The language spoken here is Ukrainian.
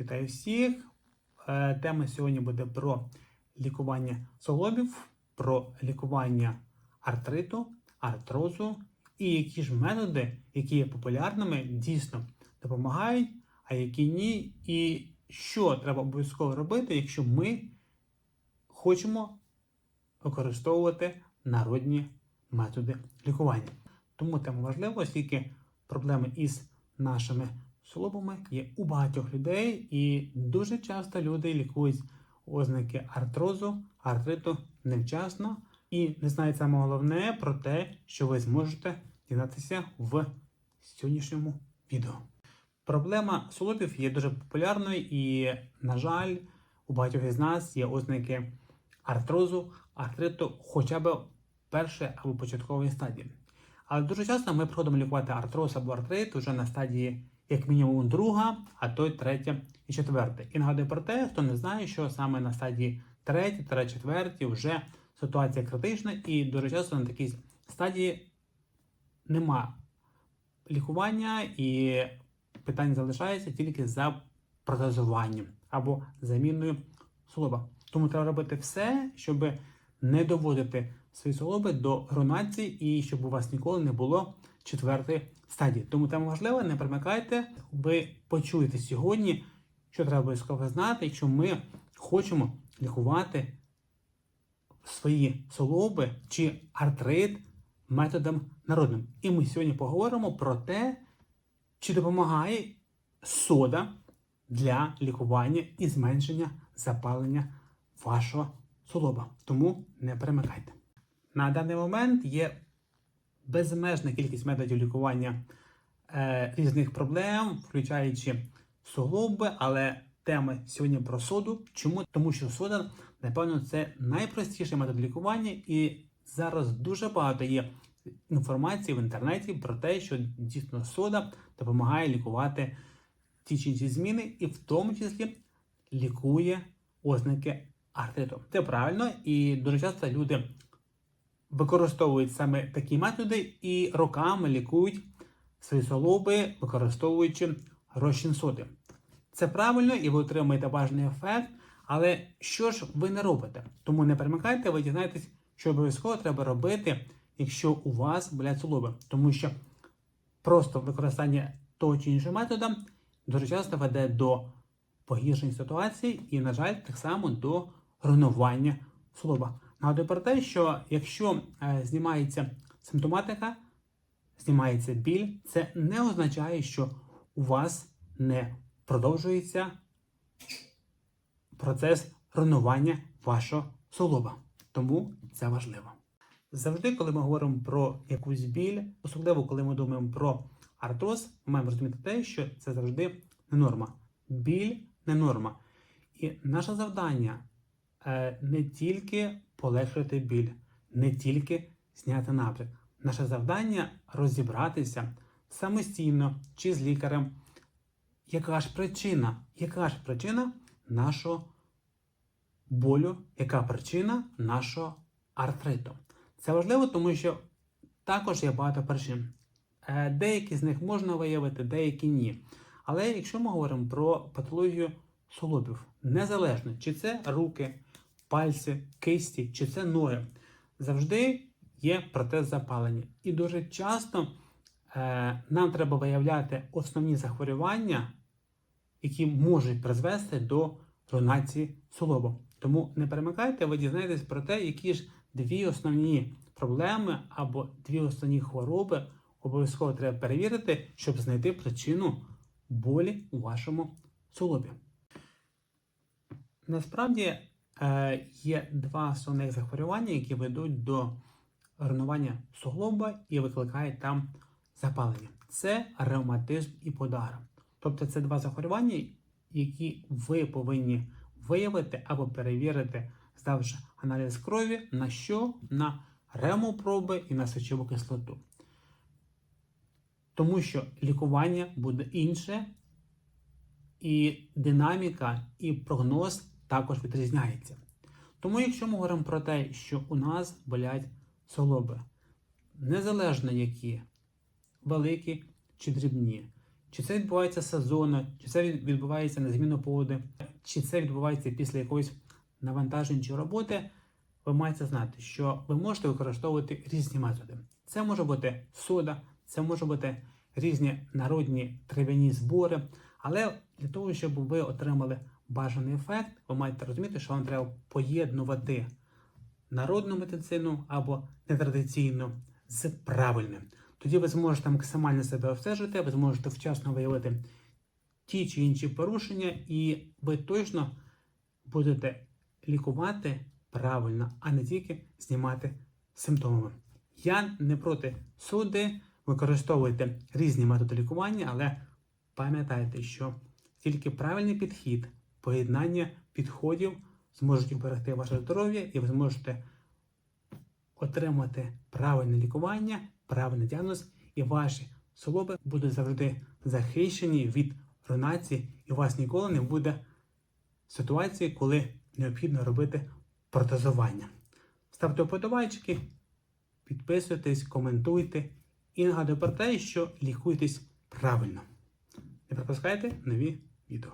Вітаю всіх! Е, Тема сьогодні буде про лікування суглобів, про лікування артриту, артрозу і які ж методи, які є популярними, дійсно допомагають, а які ні, і що треба обов'язково робити, якщо ми хочемо використовувати народні методи лікування. Тому тема важлива, оскільки проблеми із нашими суглобами є у багатьох людей, і дуже часто люди лікують ознаки артрозу, артриту невчасно і не знають саме головне про те, що ви зможете дізнатися в сьогоднішньому відео. Проблема суглобів є дуже популярною і, на жаль, у багатьох із нас є ознаки артрозу, артриту хоча б першої або початкової стадії. Але дуже часто ми приходимо лікувати артроз або артрит вже на стадії як мінімум друга, а то й третя і четверта. І нагадую про те, хто не знає, що саме на стадії третій та четвертій вже ситуація критична, і дуже часто на такій стадії нема лікування, і питання залишається тільки за протезуванням або заміною суглоба. Тому треба робити все, щоб не доводити свої суглоби до гронації і щоб у вас ніколи не було четвертої стадії. Тому тема важлива, не примикайте. Ви почуєте сьогодні, що треба обов'язково знати, якщо ми хочемо лікувати свої суглоби чи артрит методом народним. І ми сьогодні поговоримо про те, чи допомагає сода для лікування і зменшення запалення вашого суглоба. Тому не перемикайте. На даний момент є безмежна кількість методів лікування е, різних проблем, включаючи суглоби, але тема сьогодні про соду. Чому? Тому що сода, напевно, це найпростіший метод лікування, і зараз дуже багато є інформації в інтернеті про те, що дійсно сода допомагає лікувати ті чи інші зміни, і в тому числі лікує ознаки артриту. Це правильно, і дуже часто люди використовують саме такі методи і роками лікують свої солоби, використовуючи розчин соди. Це правильно і ви отримаєте бажаний ефект, але що ж ви не робите? Тому не перемикайте, ви дізнаєтесь, що обов'язково треба робити, якщо у вас болять солоби. Тому що просто використання того чи іншого метода дуже часто веде до погіршення ситуації і, на жаль, так само до руйнування суглоба. Нагадую про те, що якщо е, знімається симптоматика, знімається біль, це не означає, що у вас не продовжується процес руйнування вашого суглоба. Тому це важливо. Завжди, коли ми говоримо про якусь біль, особливо коли ми думаємо про артроз, ми маємо розуміти те, що це завжди не норма. Біль не норма. І наше завдання е, не тільки полегшити біль, не тільки зняти напряг. Наше завдання розібратися самостійно чи з лікарем, яка ж причина, яка ж причина нашого болю, яка причина нашого артриту. Це важливо, тому що також є багато причин. Е, Деякі з них можна виявити, деякі ні. Але якщо ми говоримо про патологію суглобів, незалежно, чи це руки, пальці, кисті, чи це ноги, завжди є протез запалення. І дуже часто е, нам треба виявляти основні захворювання, які можуть призвести до руйнації суглобу. Тому не перемикайте, ви дізнаєтесь про те, які ж дві основні проблеми або дві основні хвороби обов'язково треба перевірити, щоб знайти причину болі у вашому суглобі. Насправді є два основних захворювання, які ведуть до руйнування суглоба і викликають там запалення. Це ревматизм і подагра. Тобто це два захворювання, які ви повинні виявити або перевірити, здавши аналіз крові на що? На ревмопроби і на сечову кислоту. Тому що лікування буде інше, і динаміка, і прогноз також відрізняється. Тому, якщо ми говоримо про те, що у нас болять суглоби, незалежно які, великі чи дрібні, чи це відбувається сезонно, чи це відбувається на зміну погоди, чи це відбувається після якоїсь навантажень чи роботи, ви маєте знати, що ви можете використовувати різні методи. Це може бути сода, це може бути різні народні трав'яні збори. Але для того, щоб ви отримали бажаний ефект, ви маєте розуміти, що вам треба поєднувати народну медицину або нетрадиційну з правильним. Тоді ви зможете максимально себе обстежити, ви зможете вчасно виявити ті чи інші порушення, і ви точно будете лікувати правильно, а не тільки знімати симптоми. Я не проти суди, використовуйте різні методи лікування, але пам'ятайте, що тільки правильний підхід, поєднання підходів зможуть уберегти ваше здоров'я і ви зможете отримати правильне лікування, правильний діагноз, і ваші солоби будуть завжди захищені від руйнації, і у вас ніколи не буде ситуації, коли необхідно робити протезування. Ставте вподобайки, підписуйтесь, коментуйте і нагадую про те, що лікуйтесь правильно. Не пропускайте нові відео.